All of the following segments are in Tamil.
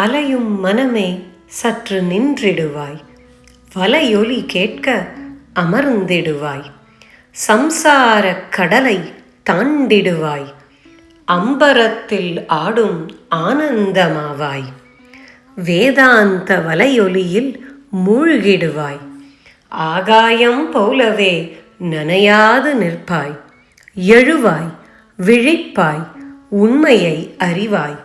அலையும் மனமே சற்று நின்றிடுவாய். வலையொலி கேட்க அமர்ந்திடுவாய். சம்சாரக் கடலை தாண்டிடுவாய். அம்பரத்தில் ஆடும் ஆனந்தமாவாய். வேதாந்த வலையொலியில் மூழ்கிடுவாய். ஆகாயம் போலவே நனையாது நிற்பாய். எழுவாய் விழிப்பாய் உண்மையை அறிவாய்.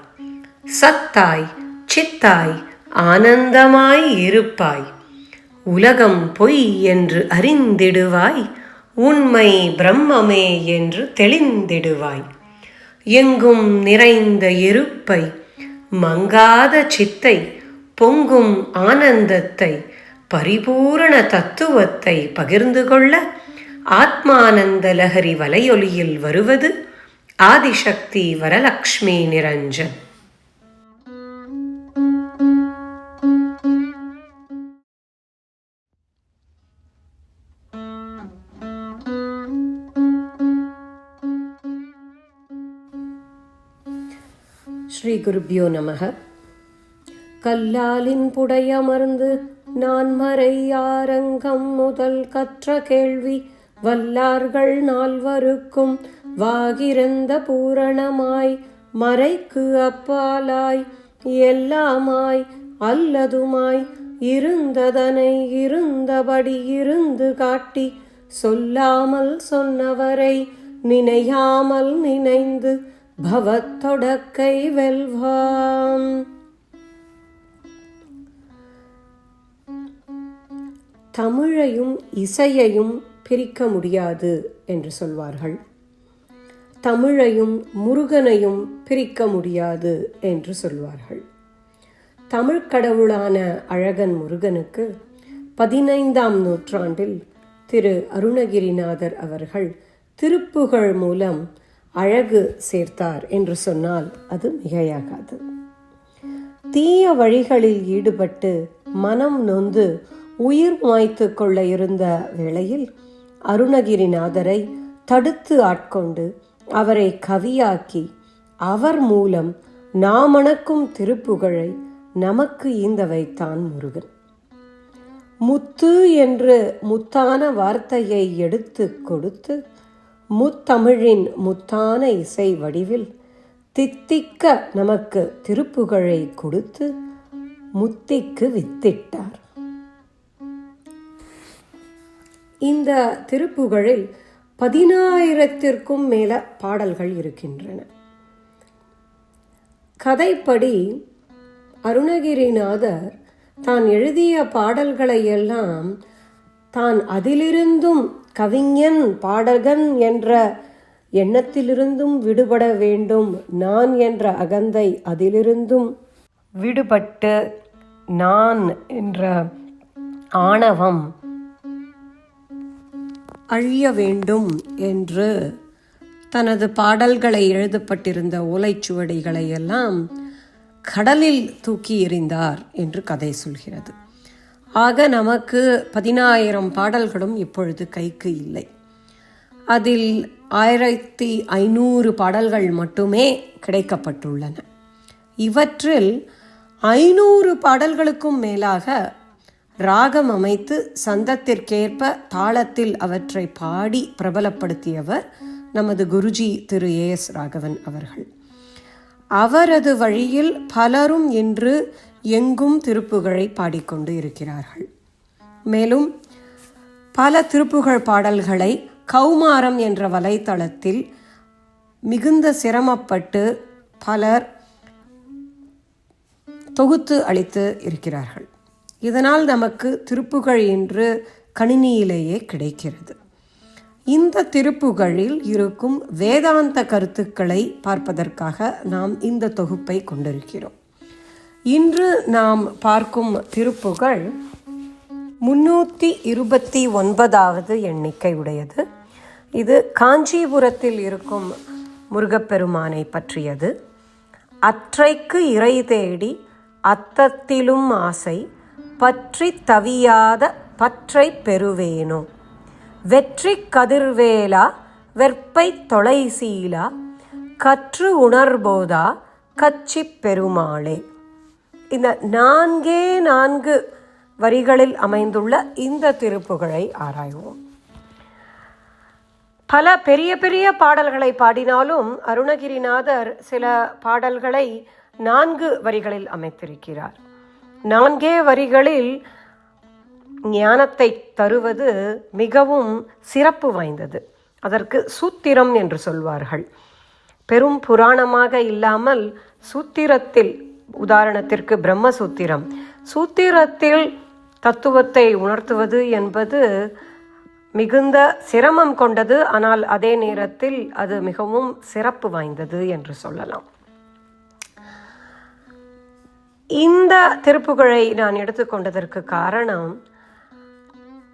சத்தாய் சித்தாய் ஆனந்தமாய் இருப்பாய். உலகம் பொய் என்று அறிந்திடுவாய் உண்மை பிரம்மமே என்று தெளிந்திடுவாய். எங்கும் நிறைந்த இருப்பை மங்காத சித்தை பொங்கும் ஆனந்தத்தை பரிபூரண தத்துவத்தை பகிர்ந்து கொள்ள ஆத்மானந்த லஹரி வலையொலியில் வருவது ஆதிசக்தி வரலக்ஷ்மி நிரஞ்சன். ஸ்ரீ குருப்பியோ நமக. கல்லாலின் புடையமர்ந்து நான் மறையாரங்கம் முதல் கற்ற கேள்வி வல்லார்கள் நால்வருக்கும் வாகிருந்த பூரணமாய் மறைக்கு அப்பாலாய் எல்லாமாய் அல்லதுமாய் இருந்ததனை இருந்தபடி இருந்து காட்டி சொல்லாமல் சொன்னவரை நினையாமல் நினைந்து பவத்தொடக்கை வெல்வாம் தமிழையும் இசையையும் பிரிக்க முடியாது என்று சொல்வார்கள். தமிழையும் முருகனையும் பிரிக்க முடியாது என்று சொல்வார்கள். தமிழ் கடவுளான அழகன் முருகனுக்கு பதினைந்தாம் நூற்றாண்டில் திரு அருணகிரிநாதர் அவர்கள் திருப்புகழ் மூலம் அழகு சேர்த்தார் என்று சொன்னால் அது மிகையாகாது. தீய வழிகளில் ஈடுபட்டு மனம் நொந்து உயிர் மாய்த்து கொள்ள இருந்த வேளையில் அருணகிரிநாதரை தடுத்து ஆட்கொண்டு அவரை கவியாக்கி அவர் மூலம் நாமணக்கும் திருப்புகழை நமக்கு ஈந்த வைத்தான் முருகன். முத்து என்று முத்தான வார்த்தையை எடுத்து கொடுத்து முத்தமிழின் முத்தான இசை வடிவில் தித்திக்க நமக்கு திருப்புகழை கொடுத்து முத்திக்கு வித்திட்டார். இந்த திருப்புகழில் பதினாயிரத்திற்கும் மேல பாடல்கள் இருக்கின்றன. கதைப்படி அருணகிரிநாதர் தான் எழுதிய பாடல்களை எல்லாம் தான் அதிலிருந்தும் கவிஞன் பாடகன் என்ற எண்ணத்திலிருந்தும் விடுபட வேண்டும். நான் என்ற அகந்தை அதிலிருந்தும் விடுபட்டு நான் என்ற ஆணவம் அழிய வேண்டும் என்று தனது பாடல்களை எழுதப்பட்டிருந்த ஓலைச்சுவடிகளை எல்லாம் கடலில் தூக்கி எறிந்தார் என்று கதை சொல்கிறது. ஆக நமக்கு பதினாயிரம் பாடல்களும் இப்பொழுது கைக்கு இல்லை. அதில் ஆயிரத்தி ஐநூறு பாடல்கள் மட்டுமே கிடைக்கப்பட்டுள்ளன. இவற்றில் ஐநூறு பாடல்களுக்கும் மேலாக ராகம் அமைத்து சந்தத்திற்கேற்ப தாளத்தில் அவற்றை பாடி பிரபலப்படுத்தியவர் நமது குருஜி திரு ஏ எஸ் ராகவன் அவர்கள். அவரது வழியில் பலரும் இன்று எங்கும் திருப்புகழை பாடிக்கொண்டு இருக்கிறார்கள். மேலும் பல திருப்புகழ் பாடல்களை கௌமாரம் என்ற வலைத்தளத்தில் மிகுந்த சிரமப்பட்டு பலர் தொகுத்து அளித்து இருக்கிறார்கள். இதனால் நமக்கு திருப்புகழ் என்று கணினியிலேயே கிடைக்கிறது. இந்த திருப்புகழில் இருக்கும் வேதாந்த கருத்துக்களை பார்ப்பதற்காக நாம் இந்த தொகுப்பை கொண்டிருக்கிறோம். இன்று நாம் பார்க்கும் திருப்புகழ் முன்னூற்றி இருபத்தி ஒன்பதாவது எண்ணிக்கை உடையது. இது காஞ்சிபுரத்தில் இருக்கும் முருகப்பெருமானை பற்றியது. அற்றைக்கு இறை தேடி அத்தத்திலும் ஆசை பற்றி தவியாத பற்றை பெறுவேனோ? வெற்றி கதிர்வேலா வெற்பை தொலைசீலா கற்று உணர்போதா கச்சி பெருமாளே. இந்த நான்கே நான்கு வரிகளில் அமைந்துள்ள இந்த திருப்புகழை ஆராய்வோம். பல பெரிய பெரிய பாடல்களை பாடினாலும் அருணகிரிநாதர் சில பாடல்களை நான்கு வரிகளில் அமைத்திருக்கிறார். நான்கே வரிகளில் ஞானத்தை தருவது மிகவும் சிறப்பு வாய்ந்தது. அதற்கு சூத்திரம் என்று சொல்வார்கள். பெரும் புராணமாக இல்லாமல் சூத்திரத்தில் உதாரணத்திற்கு பிரம்மசூத்திரம். சூத்திரத்தில் தத்துவத்தை உணர்த்துவது என்பது மிகுந்த சிரமம் கொண்டது ஆனால் அதே நேரத்தில் அது மிகவும் சிறப்பு வாய்ந்தது என்று சொல்லலாம். இந்த திருப்புகழை நான் எடுத்துக்கொண்டதற்கு காரணம்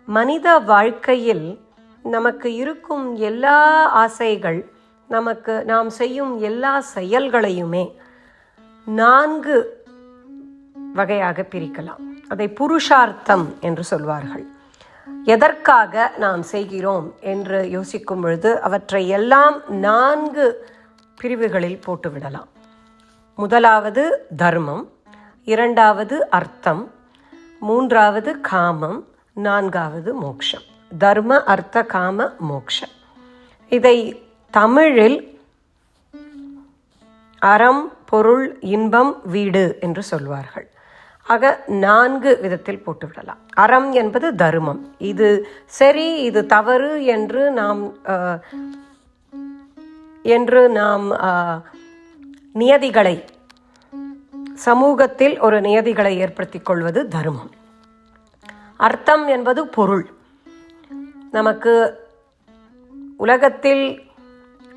மனித வாழ்க்கையில் நமக்கு இருக்கும் எல்லா ஆசைகள் நமக்கு நாம் செய்யும் எல்லா செயல்களையுமே நான்கு வகையாக பிரிக்கலாம். அதை புருஷார்த்தம் என்று சொல்வார்கள். எதற்காக நாம் செய்கிறோம் என்று யோசிக்கும் பொழுது அவற்றை எல்லாம் நான்கு பிரிவுகளில் போட்டுவிடலாம் முதலாவது தர்மம் இரண்டாவது அர்த்தம் மூன்றாவது காமம் நான்காவது மோக்ஷம். தர்ம அர்த்த காம மோக்ஷம். இதை தமிழில் அறம் பொருள் இன்பம் வீடு என்று சொல்வார்கள். ஆக நான்கு விதத்தில் போட்டுவிடலாம். அறம் என்பது தர்மம். இது சரி இது தவறு என்று நாம் என்று நாம் நியதிகளை சமூகத்தில் ஒரு நியதிகளை ஏற்படுத்திக் கொள்வது தர்மம். அர்த்தம் என்பது பொருள். நமக்கு உலகத்தில்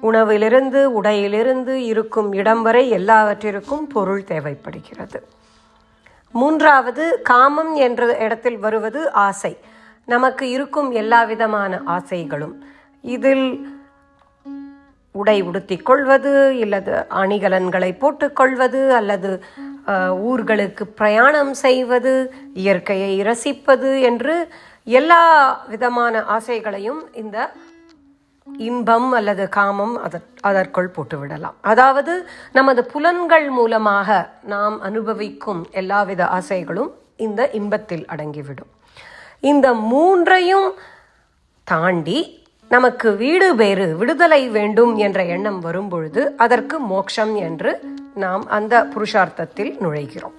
உணவிலிருந்து உடையிலிருந்து இருக்கும் இடம் வரை எல்லாவற்றிற்கும் பொருள் தேவைப்படுகிறது. மூன்றாவது காமம் என்ற இடத்தில் வருவது ஆசை. நமக்கு இருக்கும் எல்லா விதமான ஆசைகளும். இதில் உடை உடுத்திக் கொள்வது இல்லது அணிகலன்களை போட்டுக்கொள்வது அல்லது ஊர்களுக்கு பிரயாணம் செய்வது இயற்கையை ரசிப்பது என்று எல்லா விதமான ஆசைகளையும் இந்த இன்பம் அல்லது காமம் அதற் அதற்குள் போட்டுவிடலாம். அதாவது நமது புலன்கள் மூலமாக நாம் அனுபவிக்கும் எல்லாவித ஆசைகளும் இந்த இன்பத்தில் அடங்கிவிடும். இந்த மூன்றையும் தாண்டி நமக்கு வீடு வேறு விடுதலை வேண்டும் என்ற எண்ணம் வரும்பொழுது அதற்கு மோட்சம் என்று நாம் அந்த புருஷார்த்தத்தில் நுழைகிறோம்.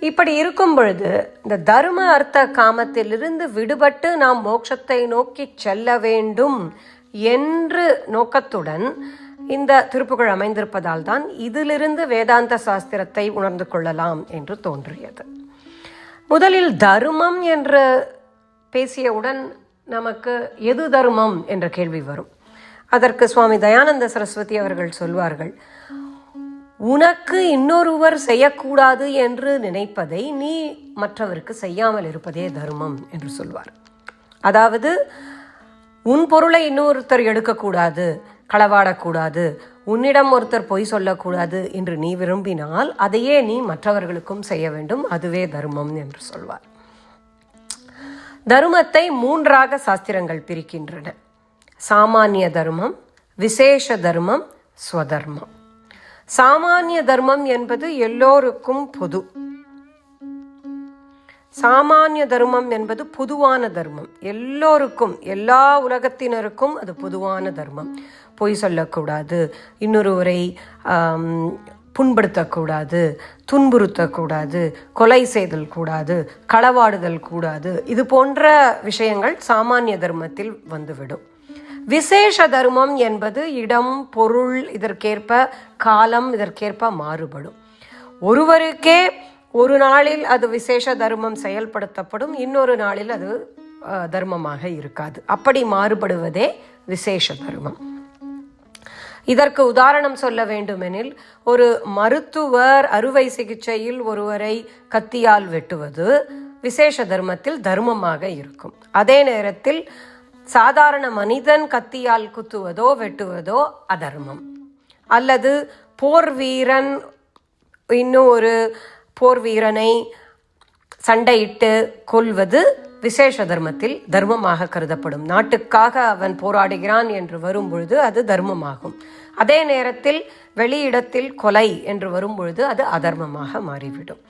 இப்படி இருக்கும் பொழுது இந்த தர்ம அர்த்த காமத்திலிருந்து விடுபட்டு நாம் மோட்சத்தை நோக்கி செல்ல வேண்டும் என்று நோக்கத்துடன் இந்த திருப்புகழ் அமைந்திருப்பதால் தான் இதிலிருந்து வேதாந்த சாஸ்திரத்தை உணர்ந்து கொள்ளலாம் என்று தோன்றியது. முதலில் தர்மம் என்று பேசியவுடன் நமக்கு எது தர்மம் என்ற கேள்வி வரும். அதற்கு சுவாமி தயானந்த சரஸ்வதி அவர்கள் சொல்வார்கள் உனக்கு இன்னொருவர் செய்யக்கூடாது என்று நினைப்பதை நீ மற்றவருக்கு செய்யாமல் இருப்பதே தர்மம் என்று சொல்வார். அதாவது உன் பொருளை இன்னொருத்தர் எடுக்கக்கூடாது களவாடக்கூடாது உன்னிடம் ஒருத்தர் பொய் சொல்லக்கூடாது என்று நீ விரும்பினால் அதையே நீ மற்றவர்களுக்கும் செய்ய வேண்டும் அதுவே தர்மம் என்று சொல்வார். தர்மத்தை மூன்றாக சாஸ்திரங்கள் பிரிக்கின்றன. சாமானிய தர்மம் விசேஷ தர்மம் ஸ்வதர்மம். சாமானிய தர்மம் என்பது எல்லோருக்கும் பொது. சாமானிய தர்மம் என்பது பொதுவான தர்மம். எல்லோருக்கும் எல்லா உலகத்தினருக்கும் அது பொதுவான தர்மம். பொய் சொல்லக்கூடாது இன்னொருவரை புண்படுத்தக்கூடாது துன்புறுத்தக்கூடாது கொலை செய்தல் கூடாது களவாடுதல் கூடாது இது போன்ற விஷயங்கள் சாமானிய தர்மத்தில் வந்துவிடும். விசேஷ தர்மம் என்பது இடம் பொருள் இதற்கேற்ப காலம் இதற்கேற்ப மாறுபடும். ஒருவருக்கே ஒரு நாளில் அது விசேஷ தர்மம் செயல்படுத்தப்படும் இன்னொரு நாளில் அது தர்மமாக இருக்காது. அப்படி மாறுபடுவதே விசேஷ தர்மம். இதற்கு உதாரணம் சொல்ல வேண்டுமெனில் ஒரு மருத்துவர் அறுவை சிகிச்சையில் ஒருவரை கத்தியால் வெட்டுவது விசேஷ தர்மத்தில் தர்மமாக இருக்கும். அதே நேரத்தில் சாதாரண மனிதன் கத்தியால் குத்துவதோ வெட்டுவதோ அதர்மம். அல்லது போர் வீரன் இன்னும் ஒரு போர் வீரனை சண்டையிட்டு கொல்வது விசேஷ தர்மத்தில் தர்மமாக கருதப்படும். நாட்டுக்காக அவன் போராடுகிறான் என்று வரும்பொழுது அது தர்மமாகும். அதே நேரத்தில் வெளியிடத்தில் கொலை என்று வரும்பொழுது அது அதர்மமாக மாறிவிடும்.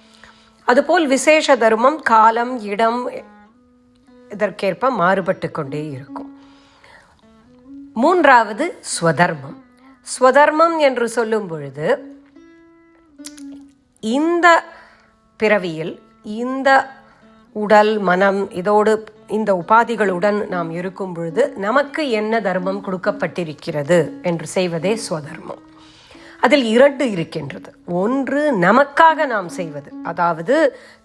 அதுபோல் விசேஷ தர்மம் காலம் இடம் இதற்கேற்ப மாறுபட்டு கொண்டே இருக்கும். மூன்றாவது ஸ்வதர்மம். ஸ்வதர்மம் என்று சொல்லும் பொழுது இந்த பிறவியில் இந்த உடல் மனம் இதோடு இந்த உபாதிகளுடன் நாம் இருக்கும் பொழுது நமக்கு என்ன தர்மம் கொடுக்கப்பட்டிருக்கிறது என்று செய்வதே ஸ்வதர்மம். அதில் இரண்டு இருக்கின்றது. ஒன்று நமக்காக நாம் செய்வது. அதாவது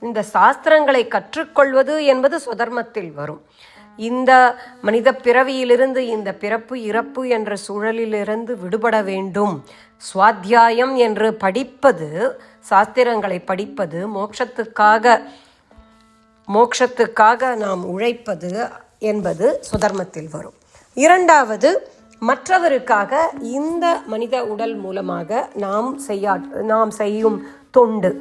இந்த சாஸ்திரங்களை கற்றுக்கொள்வது என்பது சுதர்மத்தில் வரும். இந்த மனித பிறவியிலிருந்து இந்த பிறப்பு இறப்பு என்ற சூழலிலிருந்து விடுபட வேண்டும். சுவாத்தியாயம் என்று படிப்பது சாஸ்திரங்களை படிப்பது மோட்சத்துக்காக மோட்சத்துக்காக நாம் உழைப்பது என்பது சுதர்மத்தில் வரும். இரண்டாவது மற்றவருக்காக இந்த மனித உடல் மூலமாக நாம் செய்யா நாம் செய்யும் தொண்டு.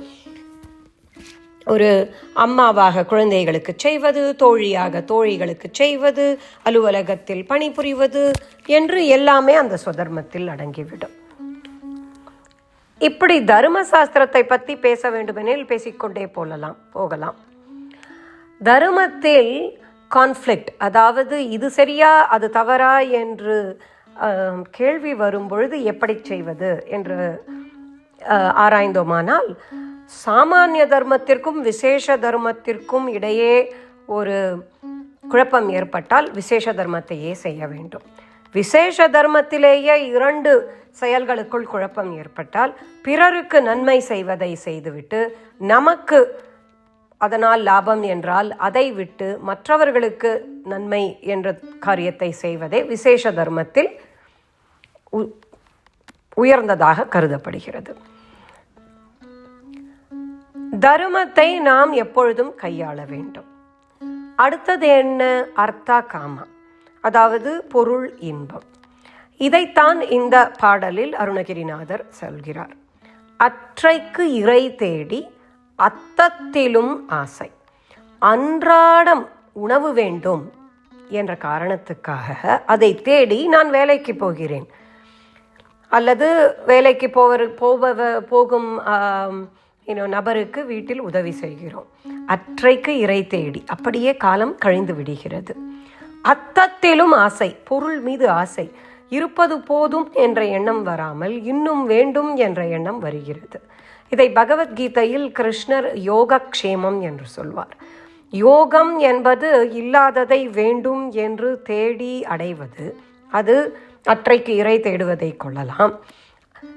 ஒரு அம்மாவாக குழந்தைகளுக்கு செய்வது தோழியாக தோழிகளுக்கு செய்வது அலுவலகத்தில் பணிபுரிவது என்று எல்லாமே அந்த சுதர்மத்தில் அடங்கிவிடும். இப்படி தர்ம சாஸ்திரத்தை பற்றி பேச வேண்டுமெனில் பேசிக்கொண்டே போகலாம் போகலாம். தர்மத்தில் கான்ஃப்ளிக்ட் அதாவது இது சரியா அது தவறா என்று கேள்வி வரும் பொழுது எப்படி செய்வது என்று ஆராய்ந்தோமானால் சாமானிய தர்மத்திற்கும் விசேஷ தர்மத்திற்கும் இடையே ஒரு குழப்பம் ஏற்பட்டால் விசேஷ தர்மத்தையே செய்ய வேண்டும். விசேஷ தர்மத்திலேயே இரண்டு செயல்களுக்குள் குழப்பம் ஏற்பட்டால் பிறருக்கு நன்மை செய்வதை செய்துவிட்டு நமக்கு அதனால் லாபம் என்றால் அதை விட்டு மற்றவர்களுக்கு நன்மை என்ற காரியத்தை செய்வதே விசேஷ தர்மத்தில் உ- உயர்ந்ததாக கருதப்படுகிறது. தர்மத்தை நாம் எப்பொழுதும் கையாள வேண்டும். அடுத்தது என்ன? அர்த்தா காமா அதாவது பொருள் இன்பம். இதைத்தான் இந்த பாடலில் அருணகிரிநாதர் சொல்கிறார். அற்றைக்கு இறை தேடி அத்தத்திலும் ஆசை. அன்றாடம் உணவு வேண்டும் என்ற காரணத்துக்காக அதை தேடி நான் வேலைக்கு போகிறேன். அல்லது வேலைக்கு போவர் போபவ போகும் இன்னும் நபருக்கு வீட்டில் உதவி செய்கிறோம். அற்றைக்கு இறை தேடி அப்படியே காலம் கழிந்து விடுகிறது. அத்தத்திலும் ஆசை பொருள் மீது ஆசை. இருப்பது போதும் என்ற எண்ணம் வராமல் இன்னும் வேண்டும் என்ற எண்ணம் வருகிறது. இதை பகவத்கீதையில் கிருஷ்ணர் யோகக்ஷேமம் என்று சொல்வார். யோகம் என்பது இல்லாததை வேண்டும் என்று தேடி அடைவது. அது அற்றைக்கு இறை தேடுவதை கொள்ளலாம்.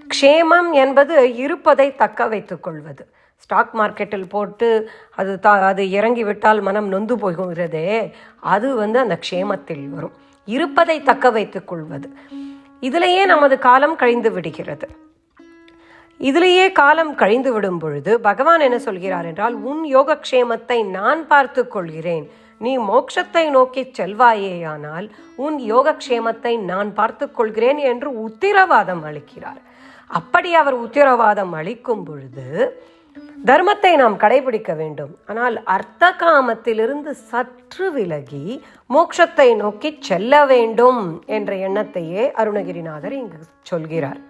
க்ஷேமம் என்பது இருப்பதை தக்க வைத்துக் கொள்வது. ஸ்டாக் மார்க்கெட்டில் போட்டு அது த அது இறங்கி விட்டால் மனம் நொந்து போகிறதே அது வந்து அந்த க்ஷேமத்தில் வரும். இருப்பதை தக்க வைத்துக் கொள்வது. இதிலேயே நமது காலம் கழிந்து விடுகிறது. இதிலேயே காலம் கழிந்து விடும் பொழுது பகவான் என்ன சொல்கிறார் என்றால் உன் யோகக்ஷேமத்தை நான் பார்த்து கொள்கிறேன். நீ மோட்சத்தை நோக்கி செல்வாயேயானால் உன் யோகக்ஷேமத்தை நான் பார்த்து கொள்கிறேன் என்று உத்திரவாதம் அளிக்கிறார். அப்படி அவர் உத்திரவாதம் அளிக்கும் பொழுது தர்மத்தை நாம் கடைபிடிக்க வேண்டும். ஆனால் அர்த்த காமத்திலிருந்து சற்று விலகி மோட்சத்தை நோக்கி செல்ல வேண்டும் என்ற எண்ணத்தையே அருணகிரிநாதர் இங்கு சொல்கிறார்.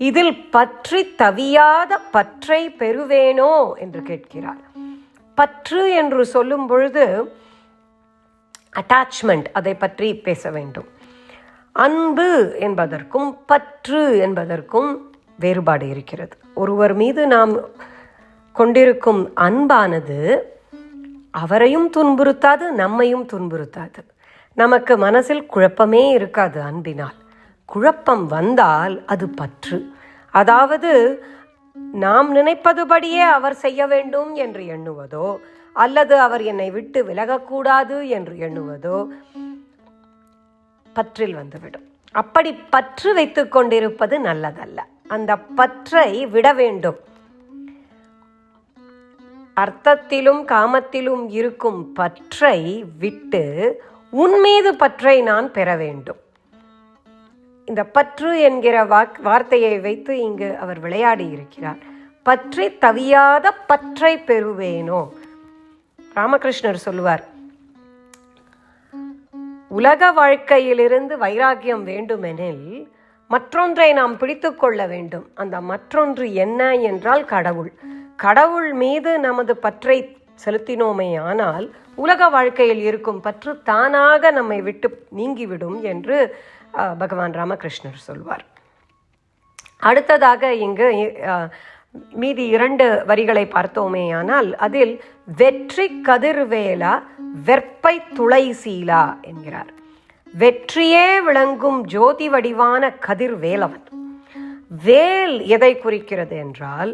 இதில் பற்றி தவியாத பற்றை பெறுவேனோ என்று கேட்கிறார். பற்று என்று சொல்லும் பொழுது அட்டாச்மெண்ட் அதை பற்றி பேச வேண்டும். அன்பு என்பதற்கும் பற்று என்பதற்கும் வேறுபாடு இருக்கிறது. ஒருவர் மீது நாம் கொண்டிருக்கும் அன்பானது அவரையும் துன்புறுத்தாது நம்மையும் துன்புறுத்தாது. நமக்கு மனசில் குழப்பமே இருக்காது அன்பினால். குழப்பம் வந்தால் அது பற்று. அதாவது நாம் நினைப்பதுபடியே அவர் செய்ய வேண்டும் என்று எண்ணுவதோ அல்லது அவர் என்னை விட்டு விலகக்கூடாது என்று எண்ணுவதோ பற்றில் வந்துவிடும். அப்படி பற்று வைத்துக் கொண்டிருப்பது நல்லதல்ல. அந்த பற்றை விட வேண்டும். அர்த்தத்திலும் காமத்திலும் இருக்கும் பற்றை விட்டு உன் மீது பற்றை நான் பெற வேண்டும். இந்த பற்று என்கிற வாக் வார்த்தையை வைத்து இங்கு அவர் விளையாடி இருக்கிறார். பற்றி தவியாத பற்றை பெறுவேனோ? ராமகிருஷ்ணர் சொல்லுவார் உலக வாழ்க்கையிலிருந்து வைராக்கியம் வேண்டுமெனில் மற்றொன்றை நாம் பிடித்து கொள்ள வேண்டும். அந்த மற்றொன்று என்ன என்றால் கடவுள். கடவுள் மீது நமது பற்றை செலுத்தினோமே ஆனால் உலக வாழ்க்கையில் இருக்கும் பற்று தானாக நம்மை விட்டு நீங்கிவிடும் என்று பகவான் ராமகிருஷ்ணர் சொல்வார். அடுத்ததாக இங்கு மீதி இரண்டு வரிகளை பார்த்தோமேயானால் அதில் வெற்றி கதிர்வேலா வெற்பை துளைசீலா என்கிறார். வெற்றியே விளங்கும் ஜோதி வடிவான கதிர்வேலவன். வேல் எதை குறிக்கிறது என்றால்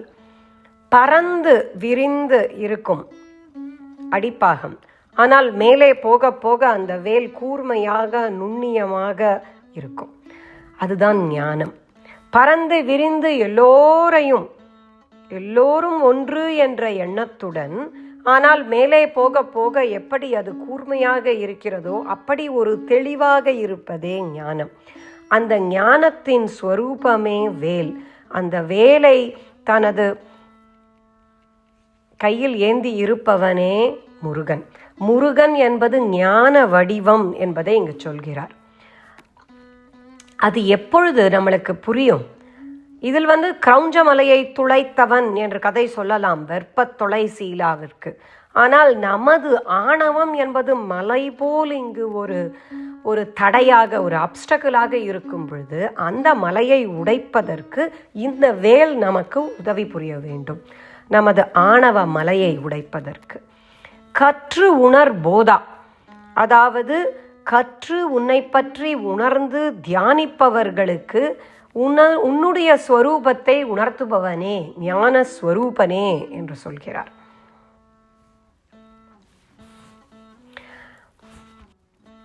பறந்து விரிந்து இருக்கும் அடிப்பாகம். ஆனால் மேலே போக போக அந்த வேல் கூர்மையாக நுண்ணியமாக இருக்கும். அதுதான் ஞானம். பறந்து விரிந்து எல்லோரையும் எல்லோரும் ஒன்று என்ற எண்ணத்துடன் ஆனால் மேலே போக போக எப்படி அது கூர்மையாக இருக்கிறதோ அப்படி ஒரு தெளிவாக இருப்பதே ஞானம். அந்த ஞானத்தின் ஸ்வரூபமே வேல். அந்த வேலை தனது கையில் ஏந்தி இருப்பவனே முருகன். முருகன் என்பது ஞான வடிவம் என்பதை இங்கு சொல்கிறார். அது எப்பொழுது நம்மளுக்கு புரியும்? இதில் வந்து கிரௌஞ்ச மலையை துளைத்தவன் என்று கதை சொல்லலாம். வெப்ப தொலை சீலாவிற்கு ஆனால் நமது ஆணவம் என்பது மலை போல் இங்கு ஒரு ஒரு தடையாக ஒரு அப்டக்கலாக இருக்கும் பொழுது அந்த மலையை உடைப்பதற்கு இந்த வேல் நமக்கு உதவி புரிய வேண்டும். நமது ஆணவ மலையை உடைப்பதற்கு. கற்று உணர் போதா. அதாவது கற்று உன்னை பற்றி உணர்ந்து தியானிப்பவர்களுக்கு உன்ன உன்னுடைய ஸ்வரூபத்தை உணர்த்துபவனே ஞான ஸ்வரூபனே என்று சொல்கிறார்.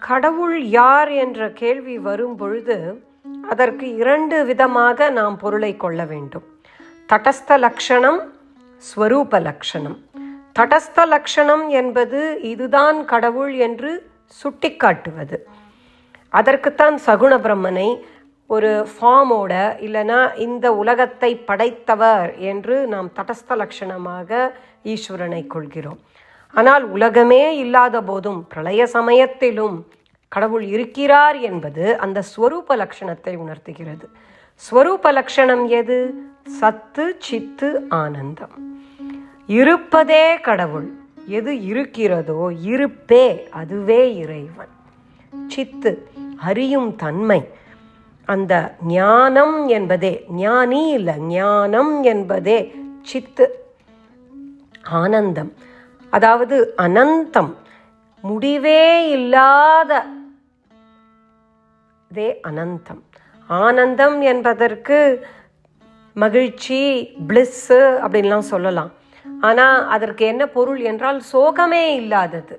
கடவுள் யார் என்ற கேள்வி வரும் பொழுது அதற்கு இரண்டு விதமாக நாம் பொருளை கொள்ள வேண்டும். தடஸ்த லக்ஷணம் ஸ்வரூப லக்ஷணம். தடஸ்த லக்ஷணம் என்பது இதுதான் கடவுள் என்று சுட்டிக்காட்டுவது. அதற்குத்தான் சகுண பிரம்மனை ஒரு ஃபார்மோட இல்லைனா இந்த உலகத்தை படைத்தவர் என்று நாம் தடஸ்த லட்சணமாக ஈஸ்வரனை கொள்கிறோம். ஆனால் உலகமே இல்லாத போதும் பிரளய சமயத்திலும் கடவுள் இருக்கிறார் என்பது அந்த ஸ்வரூப லட்சணத்தை உணர்த்துகிறது. ஸ்வரூப லட்சணம் எது? சத்து சித்து ஆனந்தம். இருப்பதே கடவுள். எது இருக்கிறதோ இருப்பே அதுவே இறைவன். சித்து அறியும் தன்மை. அந்த ஞானம் என்பதே ஞானி இல்லை ஞானம் என்பதே சித்து. ஆனந்தம். அதாவது அனந்தம். முடிவே இல்லாத இதே அனந்தம். ஆனந்தம் என்பதற்கு மகிழ்ச்சி பிளிஸ்ஸு அப்படின்லாம் சொல்லலாம். ஆனால் அதற்கு என்ன பொருள் என்றால் சோகமே இல்லாதது.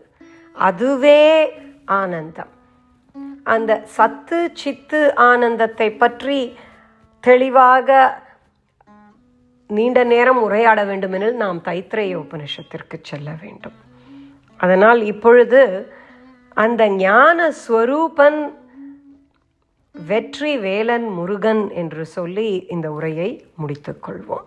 அதுவே ஆனந்தம். அந்த சத்து சித்து ஆனந்தத்தை பற்றி தெளிவாக நீண்ட நேரம் உரையாட வேண்டுமெனில் நாம் தைத்திரைய உபனிஷத்திற்கு செல்ல வேண்டும். அதனால் இப்பொழுது அந்த ஞான ஸ்வரூபன் வெற்றி வேலன் முருகன் என்று சொல்லி இந்த உரையை முடித்துக்கொள்வோம்